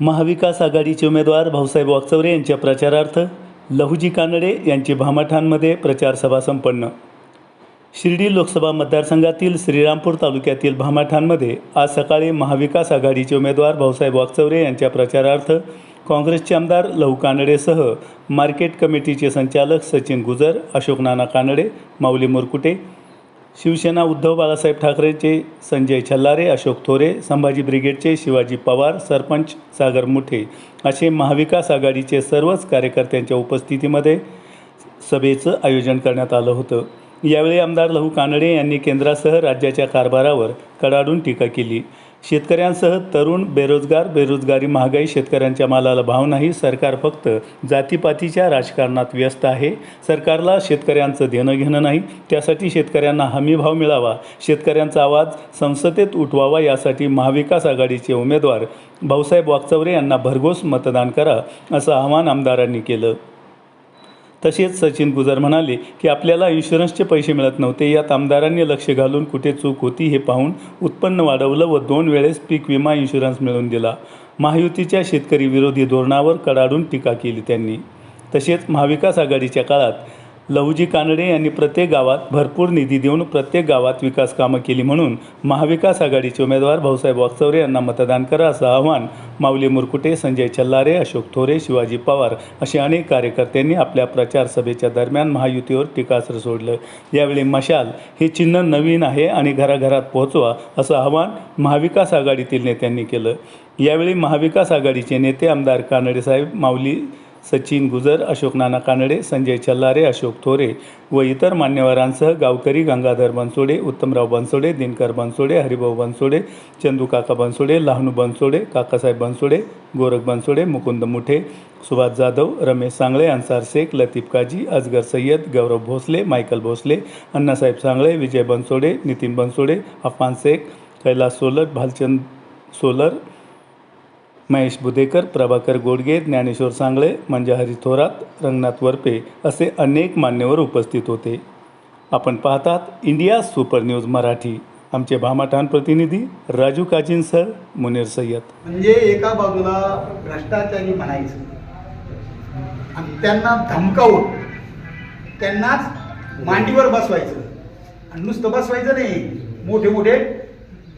महाविकास आघाडीचे उमेदवार भाऊसाहेब वाकचवरे यांच्या प्रचारार्थ लहुजी कानडे यांची भामाठांमध्ये प्रचारसभा संपन्न. शिर्डी लोकसभा मतदारसंघातील श्रीरामपूर तालुक्यातील भामाठाणमध्ये आज सकाळी महाविकास आघाडीचे उमेदवार भाऊसाहेब वागचौरे यांच्या प्रचारार्थ काँग्रेसचे आमदार लहू कानडेसह मार्केट कमिटीचे संचालक सचिन गुजर अशोक नाना कानडे माऊली मुरकुटे शिवसेना उद्धव बाळासाहेब ठाकरेचे संजय छल्लारे अशोक थोरे संभाजी ब्रिगेडचे शिवाजी पवार सरपंच सागर मुठे असे महाविकास आघाडीचे सर्वच कार्यकर्त्यांच्या उपस्थितीमध्ये सभेचं आयोजन करण्यात आलं होतं. यावेळी आमदार लहू कानडे यांनी केंद्रासह राज्याच्या कारभारावर कडाडून टीका केली. शेतकऱ्यांसह तरुण बेरोजगार बेरोजगारी महागाई शेतकऱ्यांच्या मालाला भाव नाही. सरकार फक्त जातीपातीच्या राजकारणात व्यस्त आहे. सरकारला शेतकऱ्यांचं देणं घेणं नाही. त्यासाठी शेतकऱ्यांना हमी भाव मिळावा. शेतकऱ्यांचा आवाज संसदेत उठवावा यासाठी महाविकास आघाडीचे उमेदवार भाऊसाहेब वागचौरे यांना भरघोस मतदान करा असं आवाहन आमदारांनी केलं. तसेच सचिन गुजर म्हणाले की आपल्याला इन्शुरन्सचे पैसे मिळत नव्हते. यात आमदारांनी लक्ष घालून कुठे चूक होती हे पाहून उत्पन्न वाढवलं व दोन वेळेस पीक विमा इन्शुरन्स मिळवून दिला. महायुतीच्या शेतकरी विरोधी धोरणावर कडाडून टीका केली त्यांनी. तसेच महाविकास आघाडीच्या काळात लहुजी कानडे यांनी प्रत्येक गावात भरपूर निधी देऊन प्रत्येक गावात विकास कामं केली म्हणून महाविकास आघाडीचे उमेदवार भाऊसाहेब वाकचौरे यांना मतदान करा असं आव्हान माऊली मुरकुटे संजय छल्लारे अशोक थोरे शिवाजी पवार असे अनेक कार्यकर्त्यांनी आपल्या प्रचार सभेच्या दरम्यान महायुतीवर टीकास्त्र सोडलं. यावेळी मशाल हे चिन्ह नवीन आहे आणि घराघरात पोहोचवा असं आव्हान महाविकास आघाडीतील नेत्यांनी केलं. यावेळी महाविकास आघाडीचे नेते आमदार कानडे साहेब माऊली सचिन गुजर अशोक नाना कानडे संजय चल्लारे अशोक थोरे व इतर मान्यवरांसह गावकरी गंगाधर बनसोडे उत्तमराव बनसोडे दिनकर बनसोडे हरिभाऊ बनसोडे चंदूकाका बनसोडे लहानू बनसोडे काकासाहेब बनसोडे गोरख बनसोडे मुकुंद मुठे सुभाष जाधव रमेश सांगळे अन्सार शेख लतीफ काजी अजगर सय्यद गौरव भोसले मायकल भोसले अण्णासाहेब सांगळे विजय बनसोडे नितीन बनसोडे अफान शेख कैलास सोलर भालचंद सोलर महेश बुदेकर प्रभाकर गोडगे ज्ञानेश्वर सांगळे मंजाहरी थोरात रंगनाथ वरपे असे अनेक मान्यवर उपस्थित होते. आपण पाहतात इंडिया सुपर न्यूज मराठी. आमचे भामाठाण प्रतिनिधी राजू काजीन सर मुनीर सय्यद. म्हणजे एका बाजूला भ्रष्टाचारी म्हणायचं. आणि त्यांना धमकावून त्यांनाच मांडीवर बसवायचं. आणि नुसतं बसवायचं नाही मोठे मोठे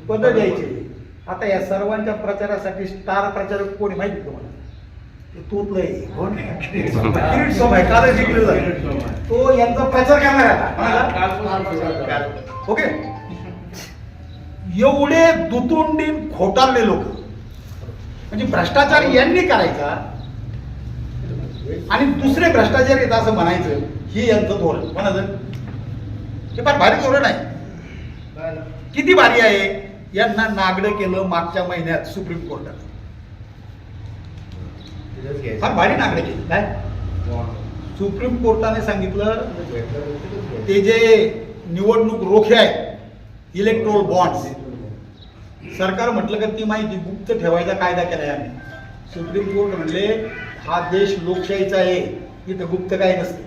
पद द्यायचे. आता या सर्वांच्या प्रचारासाठी स्टार प्रचारक कोणी माहिती तुम्हाला? ते तोतलं तो यांचा प्रचार करणार आता. ओके? एवढे दुतुंडी खोटारले लोक. म्हणजे भ्रष्टाचार यांनी करायचा आणि दुसरे भ्रष्टाचार येत असं म्हणायचं हे यांचं धोरण. म्हणायचं हे फार भारी धोरण आहे. किती भारी आहे? यांना नागडं केलं मागच्या महिन्यात सुप्रीम कोर्टात. फार भारी नागडं केलं. काय? सुप्रीम कोर्टाने सांगितलं ते जे निवडणूक रोखे आहेत इलेक्ट्रोल बॉन्ड्स सरकार म्हटलं का ती माहिती गुप्त ठेवायचा कायदा केलाय आम्ही. सुप्रीम कोर्ट म्हणले हा देश लोकशाहीचा आहे इथं गुप्त काय नसते.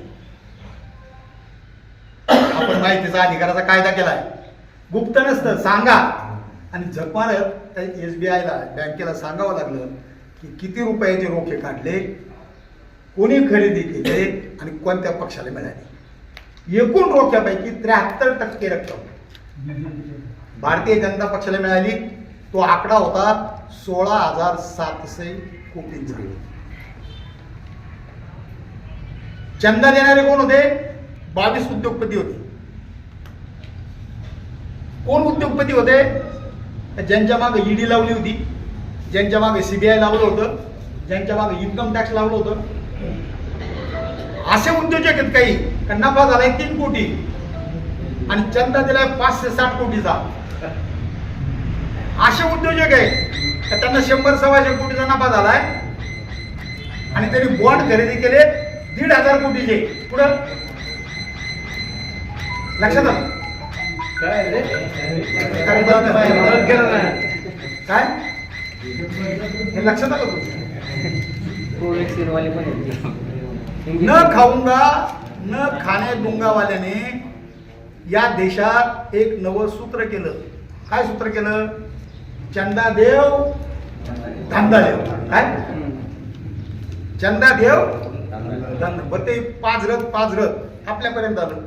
आपण माहितीचा अधिकाराचा कायदा केलाय. गुप्त नसतं सांगा. आणि झक मारत त्या एस बी आयला बँकेला सांगावं लागलं की किती रुपयाचे रोखे काढले कोणी खरेदी केले आणि कोणत्या पक्षाला मिळाले. एकूण रोख्यापैकी त्र्याहत्तर टक्के रक्कम भारतीय जनता पक्षाला मिळाली. तो आकडा होता सोळा हजार सातशे कोटींचा. चंदा देणारे कोण होते? बावीस उद्योगपती होते. कोण उद्योगपती होते? ज्यांच्या मागे ईडी लावली होती ज्यांच्या मागे सीबीआय लावलं होतं ज्यांच्या मागे इन्कम टॅक्स लावलं होतं असे उद्योजक आहेत काही. का नफा झालाय तीन कोटी. आणि चंदा दिलाय पाचशे साठ कोटीचा. असे उद्योजक आहे का त्यांना शंभर सव्वाशे कोटीचा नफा झालाय. आणि त्यांनी बॉन्ड खरेदी केले दीड हजार कोटीचे. पुढं? लक्षात आलं? काय नाही. काय हे लक्षात आलं? न खाऊंगा न खाणे डोंगावाल्याने या देशात एक नवं सूत्र केलं. काय सूत्र केलं? चंदा देव धंदा देव काय? चंदा देव धंदा. बरं ते पाजरत पाजरत. आपल्यापर्यंत आलं.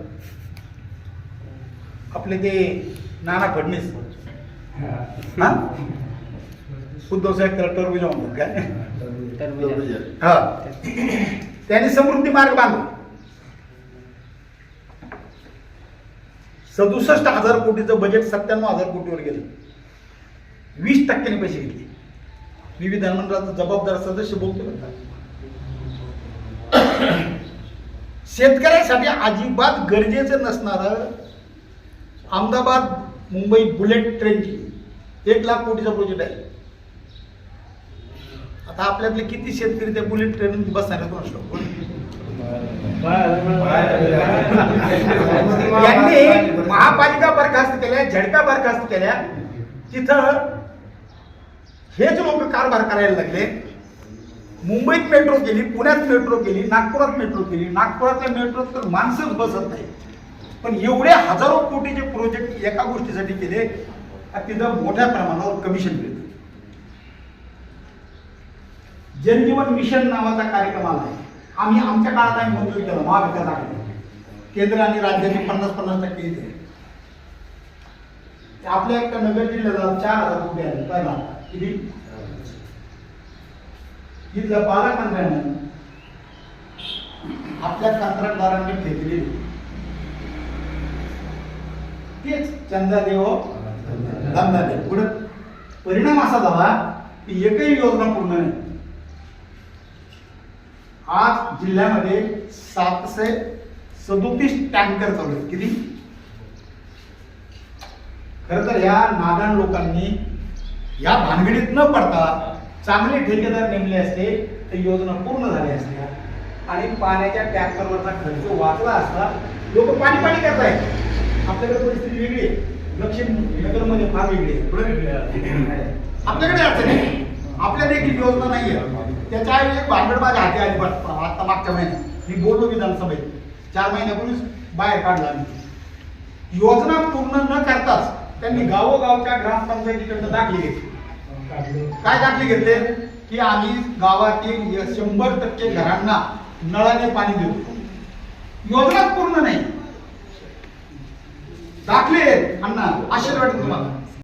आपले ते नाना फडणीस. हा? उद्धव साहेब त्याला टरबुजा म्हणतात काय? हा. त्यांनी समृद्धी मार्ग बांधला. सदुसष्ट हजार कोटीचं बजेट सत्त्याण्णव हजार कोटीवर गेलं. वीस टक्क्याने पैसे घेतले. मी विधानमंडळाचा जबाबदार सदस्य बोलतो. शेतकऱ्यासाठी अजिबात गरजेचं नसणारं अहमदाबाद मुंबई बुलेट ट्रेनची एक लाख कोटीचा प्रोजेक्ट आहे. आता आपल्यातले किती शेतकरी त्या बुलेट ट्रेन बसणार आहेत कोणास यांनी महापालिका बरखास्त केल्या झडप्या बरखास्त केल्या. तिथं हेच लोक कारभार करायला लागले. मुंबईत मेट्रो केली पुण्यात मेट्रो केली नागपुरात मेट्रो केली. नागपुरातल्या मेट्रोत तर माणसंच बसत नाही. पण एवढे हजारो कोटीचे प्रोजेक्ट एका गोष्टीसाठी केले तिथं मोठ्या प्रमाणावर कमिशन मिळतं. जनजीवन मिशन नावाचा कार्यक्रम आला आहे. आम्ही आमच्या काळात आम्ही मंजूर केला महाविकास आघाडी. केंद्र आणि राज्याचे पन्नास पन्नास टक्के येते आपल्या एका नगर जिल्ह्याला चार हजार कोटी आले. पहिला किती? इथल्या पालकमंत्र्यांनी आपल्या कंत्राटदारांनी फेकले तेच चंदा देव धंदा देव. पुढे परिणाम असा झाला की एकही योजना पूर्ण नाही. आज जिल्ह्यामध्ये सातशे सदोतीस टँकर चालू आहेत. किती? खर तर या नादान लोकांनी या भानगडीत न पडता चांगले ठेकेदार नेमले असते तर योजना पूर्ण झाल्या असत्या आणि पाण्याच्या टँकरवरचा खर्च वाचला असता लोक पाणी पाणी करतायत. आपल्याकडे परिस्थिती वेगळी आहे. दक्षिण नगरमध्ये फार वेगळी आहे. थोडं वेगळी आहे. आपल्याकडे अडचण आहे. आपल्या देखील योजना नाही आहे. त्याच्या एक भांडण माझ्या हाती आली आता मागच्या महिन्यात. मी बोललो विधानसभेत. चार महिन्यापूर्वीच बाहेर काढला आम्ही. योजना पूर्ण न करताच त्यांनी गावोगावच्या ग्रामपंचायतीकडनं दाखले घेतले. काय दाखले घेतले? की आम्ही गावातील शंभर टक्के घरांना नळाने पाणी देऊ. योजनाच पूर्ण नाही. दाखले आहेत, अण्णा आश्चर्य वाटत तुम्हाला.